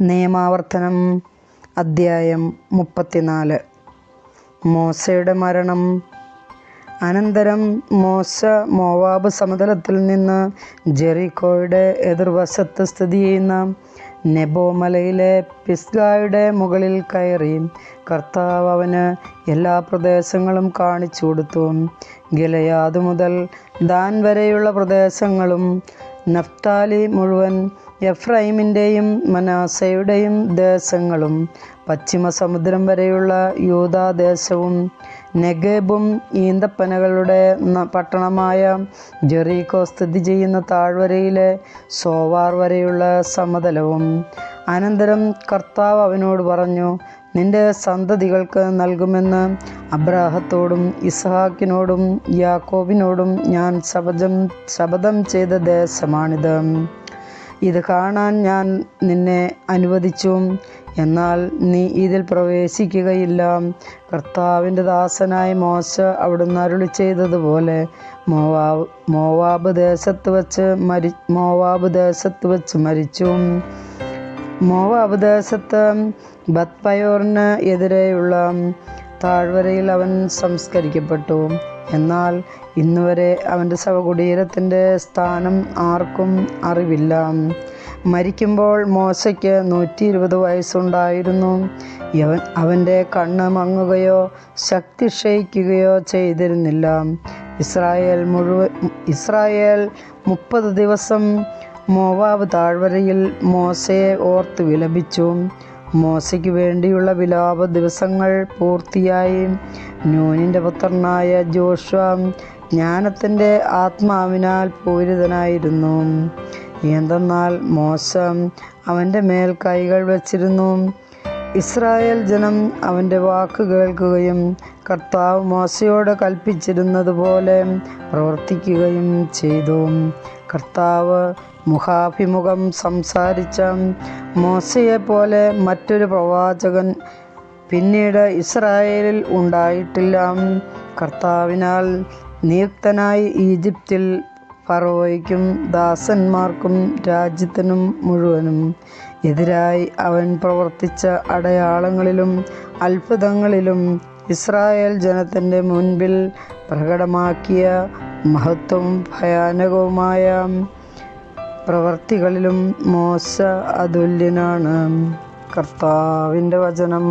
നിയമാവർത്തനം അദ്ധ്യായം മുപ്പത്തിനാല്. മോശയുടെ മരണം. അനന്തരം മോശ മോവാബ് സമതലത്തിൽ നിന്ന് ജെറിക്കോയുടെ എതിർവശത്ത് സ്ഥിതി ചെയ്യുന്ന നെബോമലയിലെ പിസ്ഗായുടെ മുകളിൽ കയറി കർത്താവ് അവന് എല്ലാ പ്രദേശങ്ങളും കാണിച്ചു കൊടുത്തു. ഗിലയാദ് മുതൽ ദാൻ വരെയുള്ള പ്രദേശങ്ങളും നഫ്താലി മുഴുവൻ എഫ്രൈമിന്റെയും മനാസയുടെയും ദേശങ്ങളും പശ്ചിമ സമുദ്രം വരെയുള്ള യൂതാദേശവും നെഗേബും ഈന്തപ്പനകളുടെ പട്ടണമായ ജെറീകോ സ്ഥിതി ചെയ്യുന്ന താഴ്വരയിലെ സോവാർ വരെയുള്ള സമതലവും. അനന്തരം കർത്താവ് അവനോട് പറഞ്ഞു നിന്റെ സന്തതികൾക്ക് നൽകുമെന്ന് അബ്രാഹത്തോടും ഇസ്ഹാക്കിനോടും യാക്കോബിനോടും ഞാൻ ശപഥം ശപഥം ചെയ്ത ദേശമാണിത്. ഇത് കാണാൻ ഞാൻ നിന്നെ അനുവദിച്ചു. എന്നാൽ നീ ഇതിൽ പ്രവേശിക്കുകയില്ല. കർത്താവിന്റെ ദാസനായ മോശ അവിടുന്ന് അരുളി ചെയ്തതുപോലെ മോവാബ് മോവാബ് ദേശത്ത് വച്ച് മരി മോവാബ് ദേശത്ത് വച്ച് മരിച്ചു. മോവാബ് ദേശത്ത് ബത്പയോറിന് എതിരെയുള്ള താഴ്വരയിൽ അവൻ സംസ്കരിക്കപ്പെട്ടു. എന്നാൽ ഇന്നുവരെ അവന്റെ ശവകുടീരത്തിന്റെ സ്ഥാനം ആർക്കും അറിവില്ല. മരിക്കുമ്പോൾ മോശയ്ക്ക് നൂറ്റി ഇരുപത് വയസ്സുണ്ടായിരുന്നു. യവൻ അവന്റെ കണ്ണ് മങ്ങുകയോ ശക്തി ക്ഷയിക്കുകയോ ചെയ്തിരുന്നില്ല. ഇസ്രായേൽ മുഴുവൻ ഇസ്രായേൽ മുപ്പത് ദിവസം മോവാബ് താഴ്വരയിൽ മോശയെ ഓർത്ത് വിലപിച്ചു. മോശയ്ക്ക് വേണ്ടിയുള്ള വിലാപ ദിവസങ്ങൾ പൂർത്തിയായി. നൂനിന്റെ പുത്രനായ ജോഷ ജ്ഞാനത്തിന്റെ ആത്മാവിനാൽ പൂരിതനായിരുന്നു. എന്തെന്നാൽ മോശ അവന്റെ മേൽ കൈകൾ വച്ചിരുന്നു. ഇസ്രായേൽ ജനം അവന്റെ വാക്ക് കേൾക്കുകയും കർത്താവ് മോശയോട് കൽപ്പിച്ചിരുന്നതുപോലെ പ്രവർത്തിക്കുകയും ചെയ്തു. കർത്താവ് മുഖാഭിമുഖം സംസാരിച്ച മോശയെപ്പോലെ മറ്റൊരു പ്രവാചകൻ പിന്നീട് ഇസ്രായേലിൽ ഉണ്ടായിട്ടില്ല. കർത്താവിനാൽ നിയുക്തനായി ഈജിപ്തിൽ ഫറോയ്ക്കും ദാസന്മാർക്കും രാജ്യത്തിനും മുഴുവനും എതിരായി അവൻ പ്രവർത്തിച്ച അടയാളങ്ങളിലും അത്ഭുതങ്ങളിലും ഇസ്രായേൽ ജനത്തിന്റെ മുൻപിൽ പ്രകടമാക്കിയ മഹത്വവും ഭയാനകവുമായ. പ്രവർത്തികളിലും മോശ അതുല്യനാണ്. കർത്താവിന്റെ വചനം.